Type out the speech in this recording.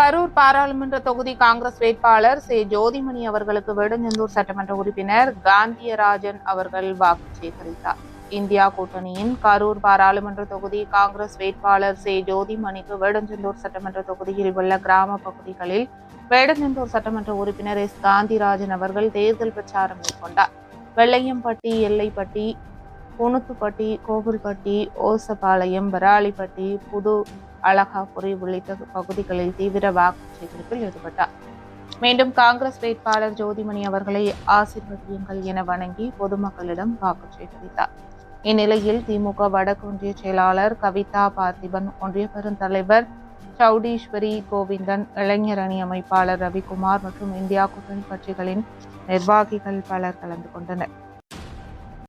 கரூர் பாராளுமன்ற தொகுதி காங்கிரஸ் வேட்பாளர் சே. ஜோதிமணி அவர்களுக்கு வேடஞ்செந்தூர் சட்டமன்ற உறுப்பினர் காந்தியராஜன் அவர்கள் வாக்கு சேகரித்தார். இந்தியா கூட்டணியின் கரூர் பாராளுமன்ற தொகுதி காங்கிரஸ் வேட்பாளர் சே. ஜோதிமணிக்கு வேடஞ்செந்தூர் சட்டமன்ற தொகுதியில் உள்ள கிராம பகுதிகளில் வேடஞ்செந்தூர் சட்டமன்ற உறுப்பினர் எஸ். காந்திராஜன் அவர்கள் தேர்தல் பிரச்சாரம் மேற்கொண்டார். வெள்ளையம்பட்டி எல்லைப்பட்டி குணுத்துப்பட்டி கோவில்பட்டி ஓசபாளையம் வராளிப்பட்டி புது அழகாபுரி உள்ளிட்ட பகுதிகளில் தீவிர வாக்கு சேகரிப்பில் ஈடுபட்டார். மீண்டும் காங்கிரஸ் வேட்பாளர் ஜோதிமணி அவர்களை ஆசீர்வதியுங்கள் என வணங்கி பொதுமக்களிடம் வாக்கு சேகரித்தார். இந்நிலையில் திமுக வடக்கு ஒன்றிய செயலாளர் கவிதா பார்த்திபன் ஒன்றிய பெருந்தலைவர் சௌடீஸ்வரி கோவிந்தன் இளைஞர் அணி அமைப்பாளர் ரவிக்குமார் மற்றும் இந்தியா கூட்டணி கட்சிகளின் நிர்வாகிகள் பலர் கலந்து கொண்டனர்.